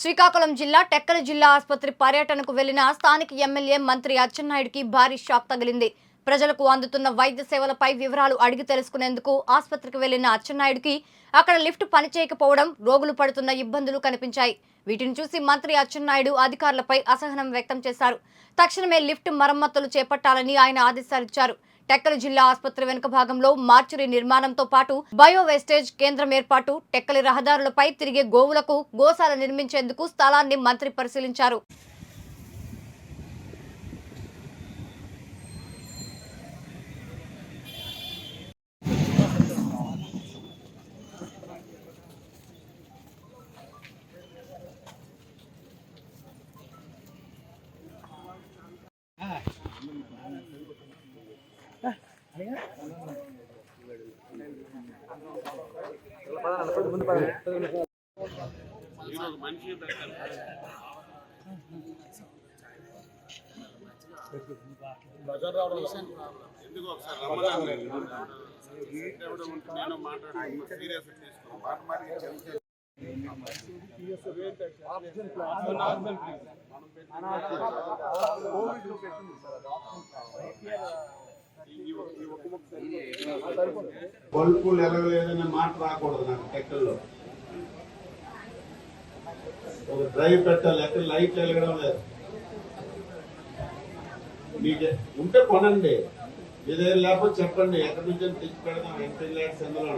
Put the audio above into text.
శ్రీకాకుళం జిల్లా టెక్కల జిల్లా ఆసుపత్రి పర్యటనకు వెళ్ళిన స్థానిక ఎమ్మెల్యే మంత్రి అచ్చెన్నాయుడికి భారీ షాక్ తగిలింది. ప్రజలకు అందుతున్న వైద్య సేవలపై వివరాలు అడిగి తెలుసుకునేందుకు ఆసుపత్రికి వెళ్ళిన అచ్చెన్నాయుడికి అక్కడ లిఫ్ట్ పనిచేయకపోవడం రోగులు పడుతున్న ఇబ్బందులు కనిపించాయి. వీటిని చూసి మంత్రి అచ్చెన్నాయుడు అధికారులపై అసహనం వ్యక్తం చేశారు. తక్షణమే లిఫ్ట్ మరమ్మతులు చేపట్టాలని ఆయన ఆదేశాలిచ్చారు టెక్కలి జిల్లా ఆసుపత్రి వెనుక భాగంలో మార్చురీ నిర్మాణంతో పాటు బయో వేస్టేజ్ కేంద్రం ఏర్పాటు టెక్కలి రహదారులపై తిరిగే గోవులకు గోశాల నిర్మించేందుకు స్థలాన్ని మంత్రి పరిశీలించారు. ఎందుకు ఒకసారి రమ్మన్నాను నేను మాట్లాడుతున్నాను సీరియస్ తీసుకున్నాను బల్పులు ఎలగలేదనే మాట రాకూడదు నాకు టెక్కల్లో ఒక డ్రైవ్ పెట్టాలి ఎక్కడ లైట్ వెలగడం లేదు. మీకు ఉంటే కొనండి. మీ దగ్గర లేకపోతే చెప్పండి. ఎక్కడి నుంచి తెచ్చి పెడదాం? ఎంత ల్యాక్స్ ఎందులో